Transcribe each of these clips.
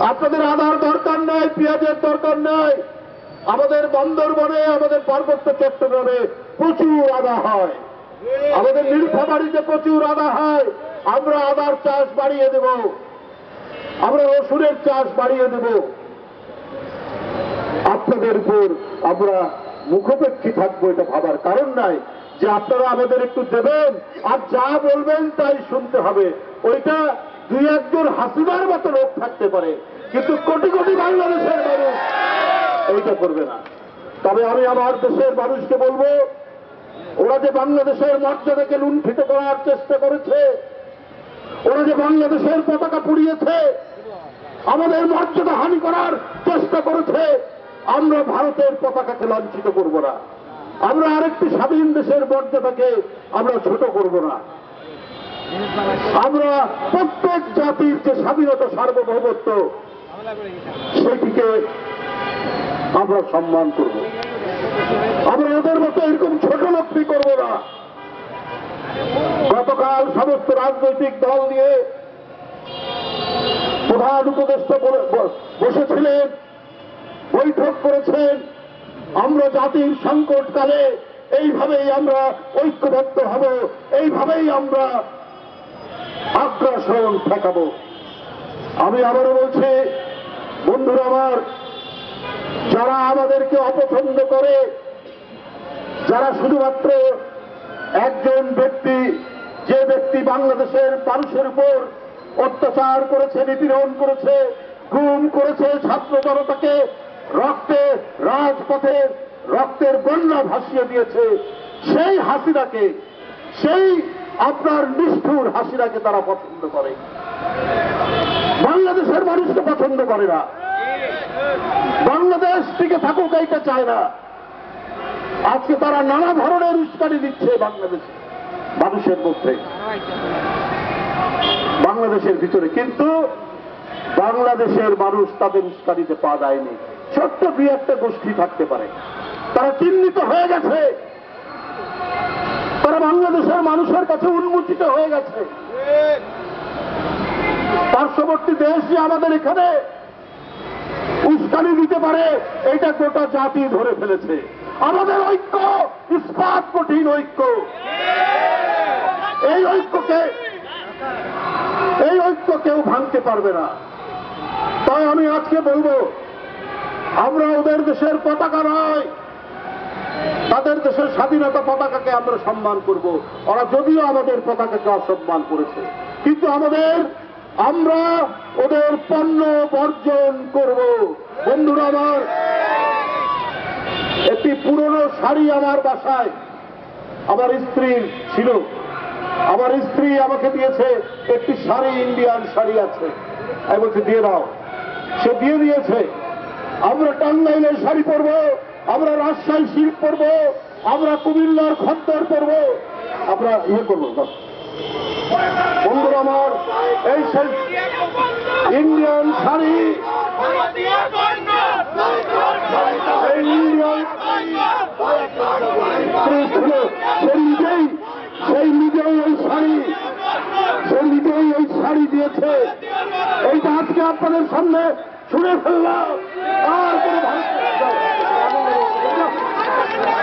আপনাদের আধার দরকার নাই, পেঁয়াজের দরকার নাই। আমাদের বন্দরবনে, আমাদের পার্বত্য চট্টগ্রামে প্রচুর আদা হয়। আমাদের নীলফামারিতে প্রচুর আদা হয়। আমরা আদার চাষ বাড়িয়ে দেব। আমরা রসুনের চাষ বাড়িয়ে দেব। আপনাদের উপর আমরা মুখোপেক্ষী থাকব, এটা ভাবার কারণ নাই যে আপনারা আমাদের একটু দেবেন, আর যা বলবেন তাই শুনতে হবে। ওইটা দুই একজন হাসিনার মতো লোক থাকতে পারে, কিন্তু কোটি কোটি বাংলাদেশের মানুষ এইটা করবে না। তবে আমি আমার দেশের মানুষকে বলব, ওরা যে বাংলাদেশের মর্যাদাকে লুণ্ঠিত করার চেষ্টা করেছে, ওরা যে বাংলাদেশের পতাকা পুড়িয়েছে, আমাদের মর্যাদা হানি করার চেষ্টা করেছে, আমরা ভারতের পতাকাকে লাঞ্ছিত করব না। আমরা আরেকটি স্বাধীন দেশের মর্যাদাকে আমরা ছোট করব না। আমরা প্রত্যেক জাতির যে স্বাধীনতা, সার্বভৌমত্ব, সেটিকে আমরা সম্মান করব। আমরা ওদের মতো এরকম ছোট লক্ষ্মী করব না। গতকাল সমস্ত রাজনৈতিক দল নিয়ে প্রধান উপদেষ্টা বসেছিলেন, বৈঠক করেছেন। আমরা জাতির সংকটকালে এইভাবেই আমরা ঐক্যবদ্ধ হব, এইভাবেই আমরা আগ্রাসন ঠেকাবো। আমি আবারও বলছি, বন্ধুরা আমার, যারা আমাদেরকে অপছন্দ করে, যারা শুধুমাত্র একজন ব্যক্তি, যে ব্যক্তি বাংলাদেশের মানুষের উপর অত্যাচার করেছে, নিপীড়ন করেছে, গুম করেছে, ছাত্র জনতাকে রক্তে, রাজপথে রক্তের বন্যা ভাসিয়ে দিয়েছে, সেই হাসিনাকে, সেই আপনার নিষ্ঠুর হাসিনাকে তারা পছন্দ করে। বাংলাদেশের মানুষকে পছন্দ করে না। বাংলাদেশ টিকে থাকুক এইটা চায় না। আজকে তারা নানা ধরনের উস্কানি দিচ্ছে বাংলাদেশে, মানুষের মধ্যে। বাংলাদেশের ভিতরে। কিন্তু বাংলাদেশের মানুষ তাদের উস্কানিতে পা দেয়নি। ছোট্ট দুই একটা গোষ্ঠী থাকতে পারে। তারা চিহ্নিত হয়ে গেছে। তারা বাংলাদেশের মানুষের কাছে উন্মোচিত হয়ে গেছে। পার্শ্ববর্তী দেশ যে আমাদের এখানে উস্কানি দিতে পারে, এটা গোটা জাতি ধরে ফেলেছে। আমাদের ঐক্য, ইস্পাত কঠিন ঐক্য। এই ঐক্যকে, এই ঐক্য কেউ ভাঙতে পারবে না। তাই আমি আজকে বলব, আমরা ওদের দেশের পতাকা নয় তাদের দেশের স্বাধীনতা পতাকাকে আমরা সম্মান করব। ওরা যদিও আমাদের পতাকাকে অসম্মান করেছে। কিন্তু আমাদের, আমরা ওদের পণ্য বর্জন করব। বন্ধুরা আমার, একটি পুরনো শাড়ি আমার বাসায় আমার স্ত্রীর ছিল। আমার স্ত্রী আমাকে দিয়েছে, একটি শাড়ি, ইন্ডিয়ান শাড়ি আছে। আমি বলছি, দিয়ে দাও। সে দিয়ে দিয়েছে। আমরা টাঙ্গাইলের শাড়ি পরবো। আমরা রাজশাহী শিল্প পরবো আমরা কুমিল্লার খদ্দর পরবো আমরা ইয়ে করব বন্ধুরা আমার, এই সেই ইন্ডিয়ান শাড়ি স্ত্রী নিজেই, সেই নিজেই এই শাড়ি নিজেই এই শাড়ি দিয়েছে। আপনাদের সামনে ছুড়ে ফেললাম। আর কোনো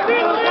Brasil!